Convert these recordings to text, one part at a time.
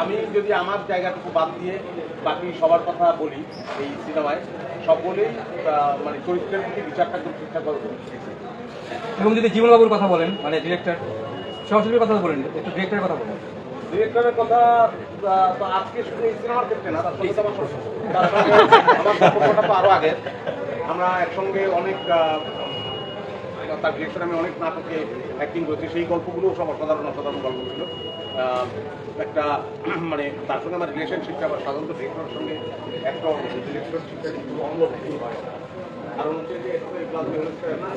আমি যদি আমার জায়গাটুকু বাদ দিয়ে বাকি সবার কথা বলি এই সিনেমায় সকলেই মানে চরিত্রের প্রতি বিচারটা খুব ঠিকঠাক করে করেছে। এবং যদি জীবনবাবুর কথা বলেন মানে ডিরেক্টর সহশিল্পীর কথা বলেন একটু ডিরেক্টরের কথা বলেন ডিরেক্টরের কথা তো আজকে শুধু এই সিনেমার ক্ষেত্রে না তার সঙ্গে আমার আমার সম্পর্কটা তো আরও আগের আমরা একসঙ্গে অনেক তার ডিরেক্টর আমি অনেক নাটকে অ্যাক্টিং করেছি। সেই গল্পগুলোও সব অসাধারণ অসাধারণ গল্প ছিল। একটা মানে তার সঙ্গে আমার রিলেশনশিপটা আমার সাধারণত ডিরেক্টরের সঙ্গে একটা ডিরেক্টরশিপটা একটু অন্যরকম হয়। কারণ হচ্ছে না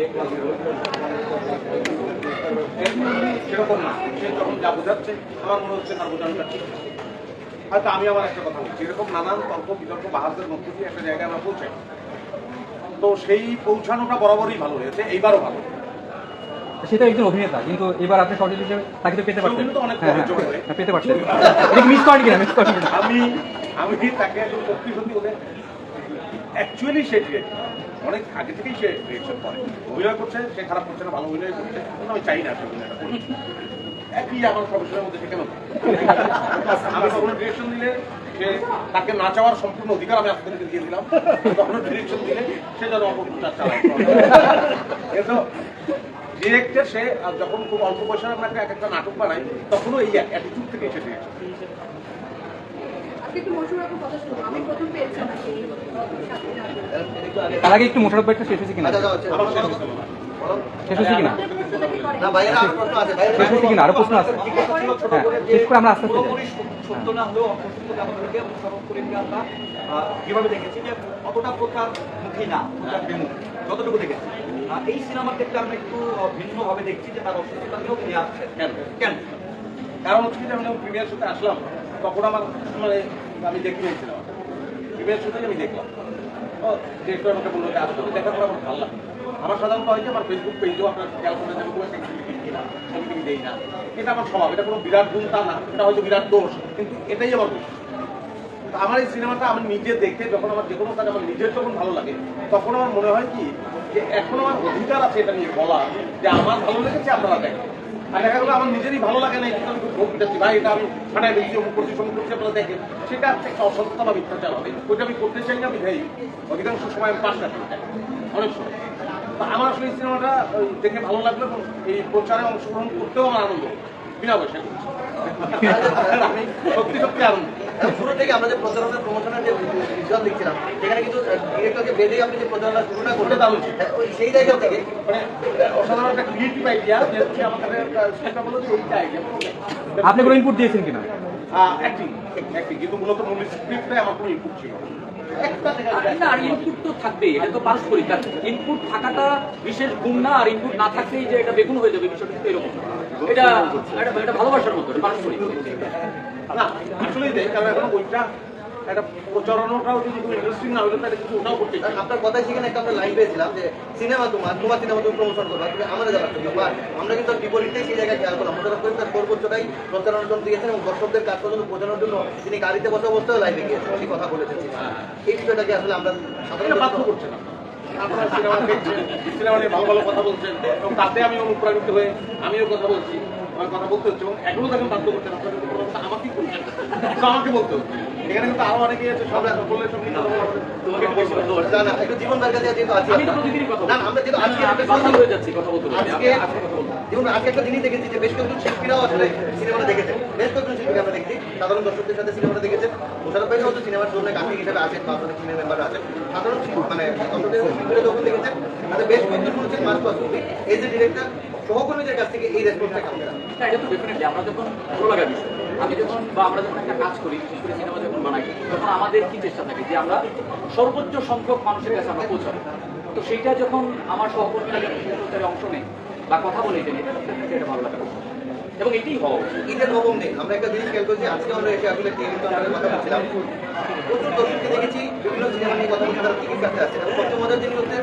এই সেরকম না। যখন যা বোঝাচ্ছে, আমার মনে হচ্ছে হয়তো আমি আমার একটা কথা বলছি। এরকম নানান তর্ক বিতর্ক বাহাসের মধ্য দিয়ে একটা জায়গায় আমরা পৌঁছাই। তো সেই পৌঁছানোটা বরাবরই ভালো হয়েছে এইবারও ভালো। সেটা একজন অভিনেতা কিন্তু এবার আপনি হিসেবে তাকে তো পেতে পারতেন হ্যাঁ হ্যাঁ। হ্যাঁ, পেতে পারতেন এটা মিস করেন কিনা? মিস করেন আমি আমি তাকে একদম সত্যি সত্যি ওদের অ্যাকচুয়ালি সে অনেক আগে থেকেই সে করে। অভিনয় করছে সে খারাপ করছে না ভালো অভিনয় করছে আমি চাই না অভিনয়টা একই আমার প্রফেশনের মধ্যে সে কেন? দিলে সে তাকে না চাওয়ার সম্পূর্ণ অধিকার আমি আপনাদেরকে দিয়ে দিলাম। কখনো ডিরেকশন দিলে সে যেন অপপ্রচার চালায়। কিন্তু ডিরেক্টর সে আর যখন খুব অল্প পয়সার আমরা এক একটা নাটক বানাই তখনও এই অ্যাটিটিউড থেকে এসে ডিরেকশন তার আগে একটু মোশারফ ভাইটা শেষ হয়েছে কিনা? আমার। শেষ হয়েছে কিনা? আরও প্রশ্ন আছে শেষ হয়েছে কিনা? আরও প্রশ্ন আছে। হ্যাঁ শেষ করে আমরা আস্তে আস্তে সত্য না হলেও করিমকে আমরা আহ, দেখেছি যে অতটা প্রচারমুখী না প্রচার বিমুখ যতটুকু দেখেছি। এই সিনেমার ক্ষেত্রে আমরা একটু ভিন্নভাবে দেখছি যে তার অসুস্থতাকেও ফিরে আসছে। কেন? কেন? কারণ হচ্ছে যে আমি প্রিমিয়ার শোতে আসলাম তখন আমার মানে আমি দেখি নাই প্রিমিয়ার শোতেই আমি দেখলাম। ও ডিরেক্টর আমাকে বলল যে আসলে দেখা করে আমার ভালো লাগে আমার সাধারণত হয় যে আমার ফেসবুক পেজেও আপনার খেয়াল দিই না। এটা আমার স্বভাব, এটা কোনো বিরাট গুণ তা না, এটা হয়তো বিরাট দোষ, কিন্তু এটাই আমার দোষ। আমার এই সিনেমাটা আমি নিজে দেখে যখন আমার যে কোনো কাজ আমার নিজের যখন ভালো লাগে, তখন আমার মনে হয় কি, যে এখন আমার অধিকার আছে এটা নিয়ে বলা যে আমার ভালো লেগেছে, আপনারা দেখেন। আর দেখা গেলো আমার নিজেরই ভালো লাগে না আমি খুব ভোগ দিচ্ছি ভাই, এটা আমি ফাটাই দিচ্ছি অমুক করছি সমুক করছি, আপনারা দেখেন। সেটা হচ্ছে একটা অসততা বা মিথ্যাচার হবে। ওইটা আমি করতে চাই না, আমি ভাই অধিকাংশ সময় আমি পাশ না করতে অনেক সময়। আমার আসলে এই সিনেমাটা দেখে ভালো লাগল এবং এই প্রচারে অংশগ্রহণ করতেও আমার আনন্দ বিনা পয়সা আমি সত্যি সত্যি আনন্দ। শুরু থেকে আমরা যে প্রচারণার প্রমোশনের যে ভিজুয়াল দেখছিলাম সেখানে কিন্তু ডিরেক্টরকে বেঁধে আপনি যে প্রচারণা শুরুটা করতে ওটা ওই সেই জায়গা থেকে মানে অসাধারণ একটা ক্রিয়েটিভ আইডিয়া যে হচ্ছে আমাদের সেটা বলো যে এইটা আইডিয়া আপনি কোনো ইনপুট দিয়েছেন কিনা? অ্যাক্টিং অ্যাক্টিং কিন্তু মূলত মূল স্ক্রিপ্টে আমার কোনো ইনপুট ছিল না। আর ইনপুট তো থাকবেই এটা তো ইনপুট থাকাটা বিশেষ গুণ না আর ইনপুট না থাকলেই যে এটা বেগুন হয়ে যাবে বিষয়টা কিন্তু এরকম এটা এটা এটা ভালোবাসার মতো পারস্পরিক। না আসলেই দেখ কারণ এখন ওইটা একটা প্রচারণাটাও যদি ইন্টারেস্টিং না হলে তাহলে কিন্তু ওটাও করতে আপনার কথায় সেখানে একটা আমরা লাইন পেয়েছিলাম যে সিনেমা তোমার তোমার সিনেমা তুমি প্রমোশন করবা তুমি আমাদের যাবার জন্য আমরা কিন্তু বিপরীতে সেই জায়গায় খেয়াল করলাম। মোশারফ করিম তার সর্বোচ্চটাই প্রচারণার জন্য দিয়েছেন এবং দর্শকদের কাজ পর্যন্ত বোঝানোর জন্য তিনি গাড়িতে বসে বসতেও লাইভে গিয়েছেন সেই কথা বলেছেন সিনেমায়। এই বিষয়টাকে আসলে আমরা এটা বাধ্য সাধারণত করছে না আপনারা সিনেমা দেখছেন সিনেমা নিয়ে ভালো ভালো কথা বলছেন এবং তাতে আমি অনুপ্রাণিত হয়ে আমিও কথা বলছি। আমার কথা বলতে হচ্ছে এবং এখনও দেখেন বাধ্য করছেন। আপনারা কিন্তু কোনো কথা আমাকেই করছেন তো আমাকে বলতে হচ্ছে। এখানে কিন্তু আরও অনেকে আছে সব বললে সব নিয়ে কথা বলা হবে। তোমাকে বেশি ধন্যবাদ না না একটু জীবন দরকার যেহেতু আছি আমি তো প্রতিদিনই কথা না আমরা যেহেতু আজকে আমি বাধ্য হয়ে যাচ্ছি কথা বলতে বলতে। আজকে আজকে কথা বলব যেমন আজকে একটা জিনিস দেখেছি যে বেশ কয়েকজন শিল্পীরাও আসলে সিনেমাটা দেখেছেন। বেশ কয়েকজন শিল্পীকে আমরা দেখছি। সাধারণ দর্শকদের সাথে সিনেমাটা দেখেছেন। মানে দর্শকদের শিল্পীরা যখন দেখেছেন তাদের বেশ কয়েকজন বলেছেন, মাস পাস এই যে ডিরেক্টর সহকর্মীদের কাছ থেকে এই রেসপন্সটা কেমন? না এটা তো ডেফিনেটলি আমরা যখন ভালো লাগার বিষয়, আমি যখন বা আমরা যখন একটা কাজ করি সিনেমা যখন বানাই, তখন আমাদের কি চেষ্টা থাকে? যে আমরা সর্বোচ্চ সংখ্যক মানুষের কাছে আমরা পৌঁছাবো তো সেইটা যখন আমার সহকর্মীরা অংশ নেয় বা কথা বলে এটা ভালো বিষয়। এবং এটাই হওয়া উচিত। নবম দিন আমরা একটা জিনিস খেয়াল করছি, আজকে আমরা এসে আসলে কথা বলছিলাম। প্রচুর দর্শককে দেখেছি, বিভিন্ন সিনেমা নিয়ে কথা বলতে তারা টিকিট কাটতে আসছে। এবং সবচেয়ে মজার জিনিস হচ্ছে,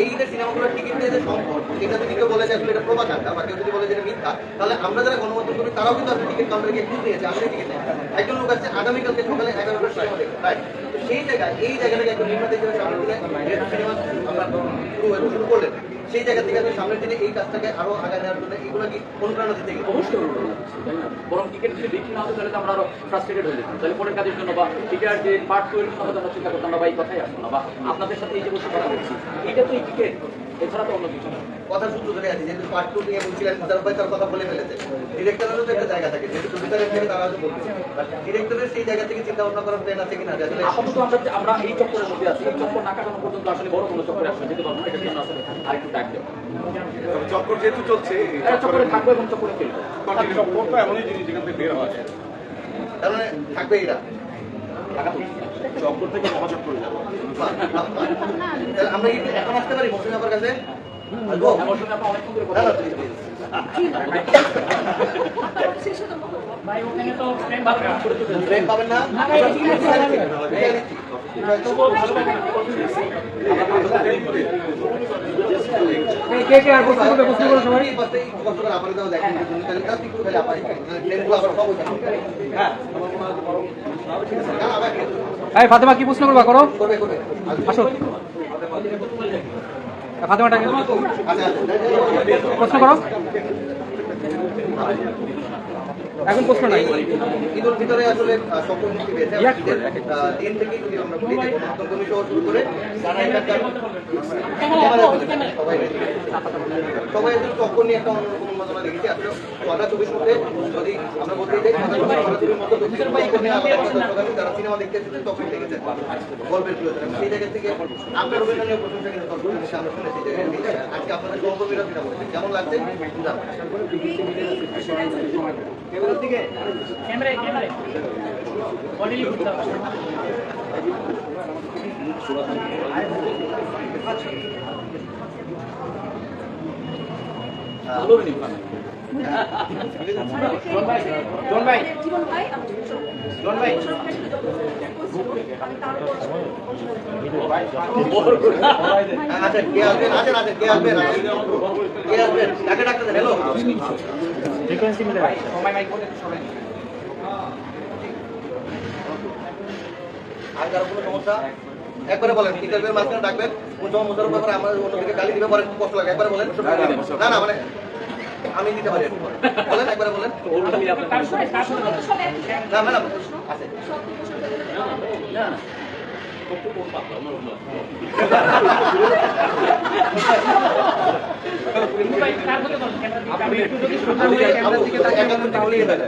এই ঈদের সিনেমাগুলোর টিকিট নিয়ে যে সম্পদ সেটা যদি কেউ বলে যে আসলে এটা প্রবাকাণ্ডা বা কেউ যদি বলে যে এটা মিথ্যা, তাহলে আমরা যারা গণমাধ্যম করি তারাও কিন্তু আসলে টিকিট কাউন্টারে গিয়ে খুঁজ নিয়েছে আমাদের টিকিট নেই একজন লোক আসছে, আগামীকালকে সকালে এগারোটার সিনেমা দেখবে রাইট সেই জায়গায়, এই জায়গাটাকে একজন নির্মাতা হিসেবে সামনে দিলে সিনেমা আমরা শুরু করলেন সেই জায়গা থেকে সামনের দিনে এই কাজটাকে আরও আগায় নেওয়ার জন্য এগুলো কি অনুপ্রেরণা দিতে অবশ্যই অনুপ্রেরণা তাই না? বরং ক্রিকেট যদি বেশি না হতো তাহলে তো আমরা আরও ফ্রাস্ট্রেটেড হয়ে যেতাম। তাহলে পরের কাজের জন্য বা ক্রিকেট যে পার্ট তৈরির জন্য আমরা চিন্তা করতাম না বা এই কথাই আসতো না। বা আপনাদের সাথে এই যে বসে কথা বলছি, এটা তো এই টিকিট এছাড়া তো অন্য কিছু না। কথা সূত্র ধরে আছে যেহেতু পার্ট টু নিয়ে বলছিলেন হাজার ভাই তার কথা বলে ফেলেছে। ডিরেক্টরেরও তো একটা জায়গা থাকে যেহেতু প্রডিউসারের থেকে তারা হয়তো বলবে। ডিরেক্টরের সেই জায়গা থেকে চিন্তা ভাবনা করার প্ল্যান আছে কিনা? আসলে আপাতত আমরা আমরা এই চক্করের মধ্যে আছি। এই চক্কর না কাটানো পর্যন্ত আসলে বড় কোনো চক্করে আসলে যেতে পারব না এটার জন্য আসলে আরেকটু টাইম দেবো। চক্কর যেহেতু চলছে চক্করে থাকব এবং চক্করে ফেলব চক্কর চক্কর তো এমনই জিনিস যেখান থেকে বের হওয়া যায়। তার মানে থাকবে এরা। টাকা তো চক্কর থেকে মহাচক্কর যাব। আমরা কি এখন আসতে পারি মৌসুমী কাছে? আপনার অনেকক্ষণ ধরে না কথা না বলছি। please, please। শেষে তো ব্রেক পাবেন না? এই কে কে আর প্রশ্ন করবে প্রশ্ন করো সবাই এই ফাতেমা কি প্রশ্ন করবা? করো। আসো। ফাতেমাটাকে। প্রশ্ন করো। এখন প্রশ্ন নাই। ঈদের ভিতরে আসলে সকল মুক্তি পেয়েছে। দিন থেকেই যদি আমরা বলি যে গণতন্ত্র সহ শুরু করে সবাই। সবাই চক্কর নিয়ে একটা অন্যরকম উন্মাদনা দেখেছি আসলে ছটা ছবির মধ্যে যদি আমরা বলতে ছবি ছবির যারা সিনেমা দেখতে এসেছে তখন দেখেছেন গল্পের প্রিয় সেই জায়গা থেকে আপনার অভিনয় প্রশংসা কিন্তু আমরা শুনেছি আজকে আপনাদের সহকর্মীরা যেটা বলেছেন। কেমন লাগছে? জানাবেন। ভালো রিনিউ পাবেন জন ভাই জীবন ভাই। জন ভাই। আচ্ছা কে আসবেন? আসেন আসেন কে আসবেন। কে আসবেন? ডাকে ডাক্তার হ্যালো আর কারও কোনো সমস্যা একবারে বলেন ইন্টারভিউ মাঝখানে ডাকবেন কোন সময় মোশারফ ব্যাপারে আমার অন্যদিকে গালি দিবে পরে কষ্ট লাগে একবারে বলেন না না মানে আমি দিতে পারি। বলেন একবারে বলেন না ম্যাডাম আছে না না আপনি আমার দিকে তাকিয়ে একাত্তর তাহলেই যায়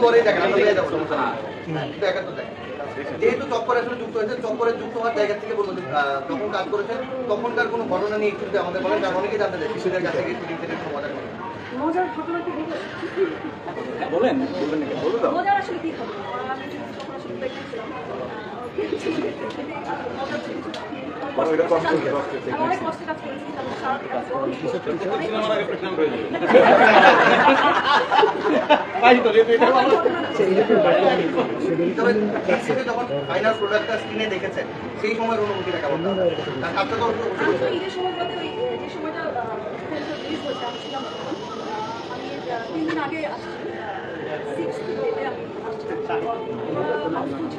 করে দেখেন আমরা পেয়ে যাব সমস্যা নেই কিন্তু একাত্তর দেখেন যেহেতু চক্কর আসলে যুক্ত হয়েছে চক্করে যুক্ত হওয়ার জায়গা থেকে বলব যখন কাজ করেছেন। তখনকার কোনো ঘটনা নিয়ে একটু আমাদের বলেন কারণ অনেকেই জানতে চাই শিশুদের কাছ কোনো মজা করে মজার ঘটনা কি হ্যাঁ, বলেন বলবেন নাকি বলুন তো। আসলে কি হবে আমি তখন আসলে প্রেগনেন্ট ফাইনাল প্রোডাক্টটা স্ক্রিনে দেখেছেন সেই সময়ের অনুভূতিটা কেমন? তো। ঈদের সময়টাতে যে সময়টা তিন দিন আগে আসছি। সিক্স আমি আসছি।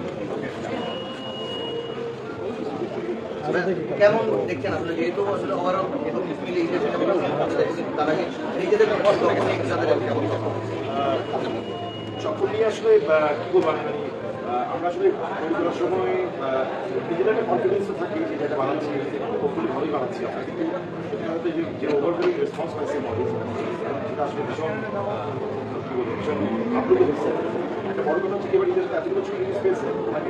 কেমন দেখছেন? আসলে যেহেতু আসলে ওভারঅল এবং মিলে নিয়ে আসলে কি বলব আমরা আসলে সময় আহ, নিজেদের একটা থাকে যে বানাচ্ছি ভালোই বানাচ্ছি আমরা। কিন্তু সেটা আসলে ভীষণ আপ্লুত হচ্ছে একটা বড় কথা হচ্ছে এবার এতগুলো ছবি রিলিজ পেয়েছে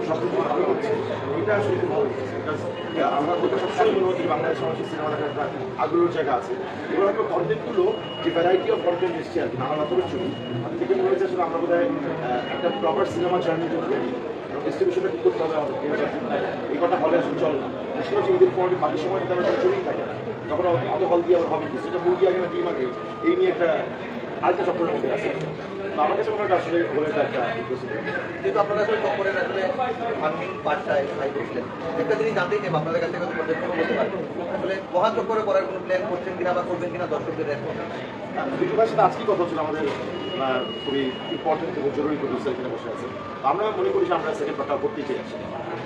সব কিছু ভালো হচ্ছে এটা আসলে ভালো আমরা বলতে সবসময় মনে হচ্ছে বাংলাদেশ মানুষের সিনেমা দেখার একটা আগ্রহের জায়গা আছে। এবার হয়তো কন্টেন্টগুলো যে ভ্যারাইটি অফ কন্টেন্ট এসছে আর কি, নানা রকমের ছবি আমি থেকে মনে হচ্ছে আসলে আমরা বোধ একটা প্রপার সিনেমা জার্নি করতে ডিস্ট্রিবিউশনটা কি করতে হবে আমাদের? এই কথা হলে আসলে চলে না। করে ঈদের পরে বাকি সময় আমরা ছবিই থাকে না, তখন অত হল দিয়ে আবার হবে সেটা মুরগি আগে না টিম আগে এই নিয়ে একটা আরেকটা চক্রের মধ্যে আছে। আমার কাছে মনে হয় আসলে হলে একটা যেহেতু আপনারা আসলে ট্রাই করছিলেন। একটা জিনিস জানতেই চাই আপনাদের কাছ থেকে পারেন আসলে করার কোনো প্ল্যান করছেন কিনা বা করবেন কিনা দর্শকদের সাথে আজকেই কথা হচ্ছিল আমাদের খুবই ইম্পর্টেন্ট এবং জরুরি প্রডিউসার এখানে বসে আছে। আমরা মনে করি আমরা সেকেন্ড পার্টটা করতেই চাই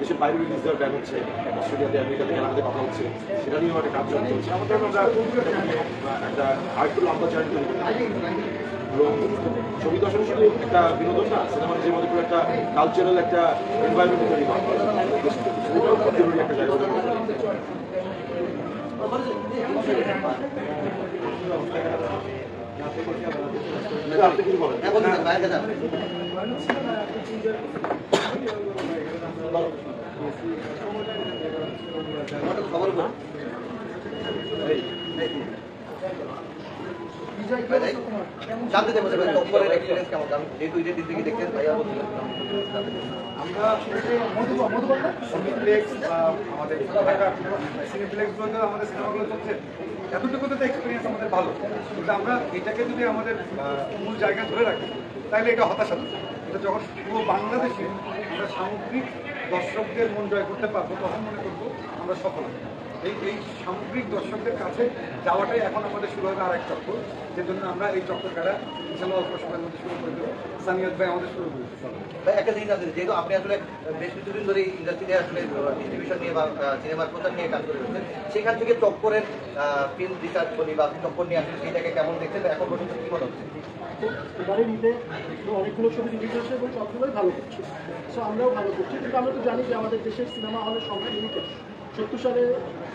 দেশের বাইরে রিলিজ দেওয়ার ব্যান হচ্ছে অস্ট্রেলিয়াতে আমেরিকাতে কানাডাতে কথা হচ্ছে সেটা নিয়েও একটা কাজ চলছে আমাদের আমরা একটা আরেকটু লম্বা জার্নি তৈরি এবং ছবি দর্শন শুধু একটা বিনোদন না সিনেমা নিজের মধ্যে পুরো একটা কালচারাল একটা এনভায়রনমেন্ট তৈরি খুব জরুরি একটা জায়গা আপনি কিছু বলেন জানতে এক্সপিরিয়েন্স কেমন। আমরা আমাদের আমাদের সিনেমাগুলো চলছে এক্সপিরিয়েন্স আমাদের ভালো আমরা এটাকে যদি আমাদের মূল জায়গা ধরে রাখি তাহলে এটা হতাশা। এটা যখন পুরো বাংলাদেশে সামগ্রিক দর্শকদের মন জয় করতে পারব তখন মনে করব আমরা সফল। এই এই সামগ্রিক দর্শকদের কাছে যাওয়াটাই এখন আমাদের শুরু হবে আর এক চক্কর যে জন্য আমরা এই চক্কর কাটা ইনশাল্লাহ অল্প সময়ের মধ্যে শুরু করে দেবো। সানিয়াদ ভাই আমাদের শুরু করে দেবো ভাই একটা জিনিস আছে যেহেতু আপনি আসলে বেশ কিছুদিন ধরে ইন্ডাস্ট্রিতে আসলে ডিস্ট্রিবিউশন নিয়ে বা সিনেমার প্রচার নিয়ে কাজ করে রয়েছেন সেখান থেকে চক্করের ফিল্ম রিসার্চ বলি বা চক্কর নিয়ে আসলে সেইটাকে কেমন দেখছেন এখন পর্যন্ত কি মনে হচ্ছে? এবারে ঈদে তো অনেকগুলো ছবি রিলিজ হচ্ছে এবং সবগুলোই ভালো করছে। সো আমরাও ভালো করছি কিন্তু আমরা তো জানি যে আমাদের দেশের সিনেমা হলের সংখ্যা লিমিটেড সত্তর সালে,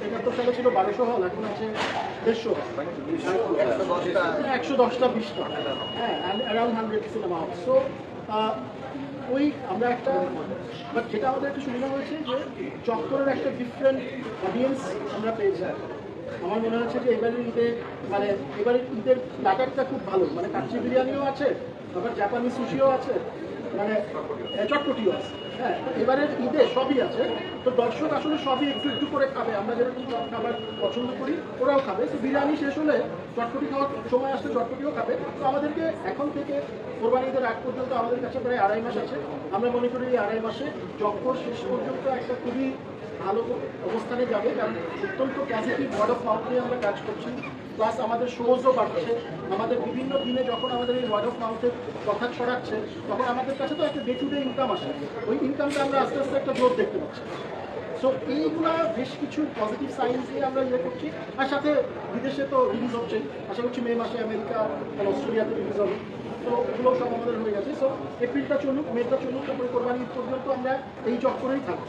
একাত্তর সালে ছিল বারোশো হল, এখন আছে দেড়শো একশো দশটা বিশটা হ্যাঁ around hundred cinema hall so ওই আমরা একটা বাট যেটা আমাদের একটা সুবিধা হয়েছে যে চক্করের একটা ডিফারেন্ট অডিয়েন্স আমরা পেয়েছি। আমার মনে হচ্ছে যে এবারের ঈদে মানে এবারের ঈদের প্ল্যাটারটা খুব ভালো। মানে কাচ্চি বিরিয়ানিও আছে, আবার জাপানি সুশিও আছে মানে চটপটিও আছে। হ্যাঁ এবারের ঈদে সবই আছে। তো দর্শক আসলে সবই একটু একটু করে খাবে। আমরা যেরকম সব খাবার পছন্দ করি, ওরাও খাবে। তো বিরিয়ানি শেষ হলে চটপটি খাওয়ার সময় আসলে চটপটিও খাবে। তো আমাদেরকে এখন থেকে কোরবানি ঈদের আগ পর্যন্ত আমাদের কাছে প্রায় আড়াই মাস আছে। আমরা মনে করি এই আড়াই মাসে চক্কর শেষ পর্যন্ত একটা খুবই ভালো অবস্থানে যাবে, কারণ অত্যন্ত পজিটিভ অফ মাউথ নিয়ে আমরা কাজ করছি। প্লাস আমাদের শোজও বাড়ছে। আমাদের বিভিন্ন দিনে যখন আমাদের এই ওয়ার্ড অফ মাউথের কথা ছড়াচ্ছে, তখন আমাদের কাছে তো একটা ডে টু ডে ইনকাম আসে। ওই ইনকামটা আমরা আস্তে আস্তে একটা জোর দেখতে পাচ্ছি। সো এইগুলা বেশ কিছু পজিটিভ সাইন্স নিয়ে আমরা ইয়ে করছি। আর সাথে বিদেশে তো রিলিজ হচ্ছে। আশা করছি মে মাসে আমেরিকা অস্ট্রেলিয়াতে রিলিজ হবে। তো ওগুলো সব আমাদের হয়ে গেছে। সো এপ্রিলটা চলুক মেটা চলুক তারপরে কোরবানি ঈদ পর্যন্ত আমরা এই চক্করেই থাকব।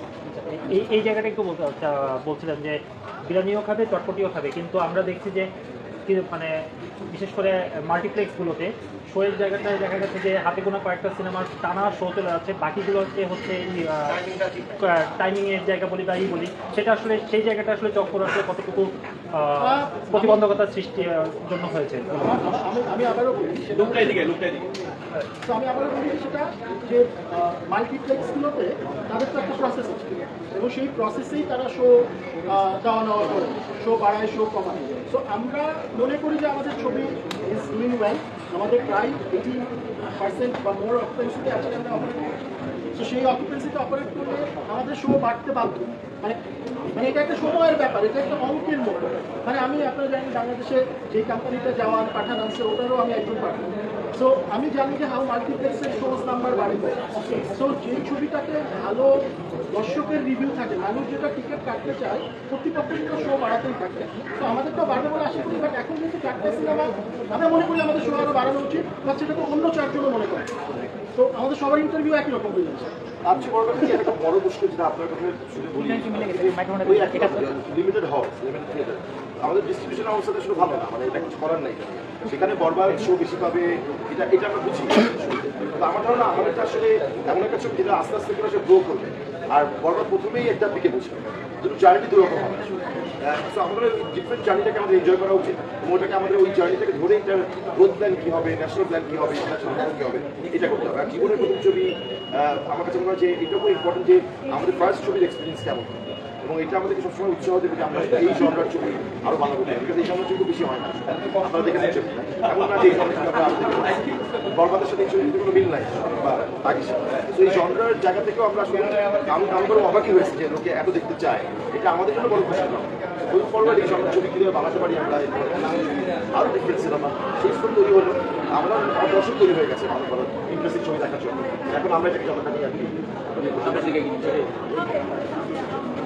এই এই জায়গাটা একটু বলতে চা- বলছিলাম যে বিরিয়ানিও খাবে চটপটিও খাবে কিন্তু আমরা দেখছি যে মানে বিশেষ করে মাল্টিপ্লেক্সগুলোতে শোয়ের জায়গাটায় দেখা গেছে যে হাতে গোনা কয়েকটা সিনেমার টানা শো চলে যাচ্ছে। বাকিগুলোতে হচ্ছে টাইমিংটা ঠিক। টাইমিং এর জায়গা বলি বা ই বলি সেটা আসলে সেই জায়গাটা আসলে চক্কর আসলে কতটুকু প্রতিবন্ধকতার সৃষ্টির জন্য হয়েছে। আমি আমি আবারও বলি সেটা লুকটাই দিকে লুকটাই দিকে। তো আমি আবারও বলি সেটা যে মাল্টিপ্লেক্সগুলোতে তাদের তো একটা প্রসেস আছে। এবং সেই প্রসেসেই তারা শো দেওয়া নেওয়া করে শো বাড়ায় শো কমায়। তো আমরা মনে করি যে আমাদের ছবি ইজ ডুইং ওয়েল আমাদের প্রায় এইটি পার্সেন্ট বা মোর অকুপেন্সিতে আছে আমরা অপারেট করছি তো সেই অকুপেন্সিতে অপারেট করলে আমাদের শো বাড়তে বাধ্য। মানে মানে এটা একটা সময়ের ব্যাপার, এটা একটা অঙ্কের মতো মানে আমি আপনারা জানেন বাংলাদেশে যে কোম্পানিটা যাওয়ার পাঠান আছে, ওটারও আমি একজন পাঠান সো আমি জানি যে হাউ মাল্টিপ্লেক্সের শোজ নাম্বার বাড়বে সো যেই ছবিটাতে ভালো দর্শকের রিভিউ থাকে মানুষ যেটা টিকিট কাটতে চায় কর্তৃপক্ষ কিন্তু শো বাড়াতেই থাকে। তো আমাদের তো বাড়বে বলে আশা করি বাট এখন কিন্তু চারটে সিনেমা আমরা মনে করি আমাদের শো আরও বাড়ানো উচিত বা সেটা তো অন্য চারজনও মনে করে। তো আমাদের সবার ইন্টারভিউ একই রকম হয়ে যাচ্ছে। চেয়ে বড় কথা একটা বড় মুশকিল যেটা আপনার কথা শুনে বলি। লিমিটেড হল লিমিটেড থিয়েটার আমাদের ডিস্ট্রিবিউশন অবস্থাটা শুধু ভালো না মানে এটা কিছু করার নাই। সেখানে বরবার শো বেশি পাবে এটা এটা আমরা বুঝি। তো আমার ধারণা আমাদেরটা আসলে এমন একটা ছবি যেটা আস্তে আস্তে করে সে গ্রো করবে। আর বরবার প্রথমেই একটা দিকে বুঝবে দুটো জার্নি দু রকম হবে তো আমাদের ডিফারেন্ট জার্নিটাকে আমাদের এনজয় করা উচিত। ওটাকে আমাদের ওই জার্নিটাকে ধরে এটা গ্রোথ প্ল্যান কী হবে ন্যাশনাল প্ল্যান কী হবে ইন্টারন্যাশনাল প্ল্যান কী হবে, এটা করতে হবে। আর জীবনের প্রথম ছবি আমার কাছে মনে হয় যে খুব ইম্পর্টেন্ট যে আমাদের ফার্স্ট ছবির এক্সপিরিয়েন্স কেমন? এবং এটা আমাদেরকে সবসময় উৎসাহ দেবে যে আমরা এই জনরার ছবি আরও ভালো করতে বিকজ এই জনরার ছবি বেশি হয় না। আপনারা দেখেছেন ছবি। এমন না যে এই বরবাদের সাথে এই ছবির কোনো মিল নাই, বা তো এই জনরার জায়গা থেকেও আমরা আসলে আমি আমি করে অবাকই হয়েছি যে লোকে এত দেখতে চায়। এটা আমাদের জন্য বড় খুশি ওই এই জনরার ছবি বানাতে পারি আমরা আরও ডিফারেন্ট সিনেমা সেই স্কুল তৈরি হলো। আমার দর্শক তৈরি হয়ে গেছে ভালো ভালো ইন্টারেস্টিং ছবি দেখার জন্য। এখন আমরা এটাকে জনতা নিয়ে আর কি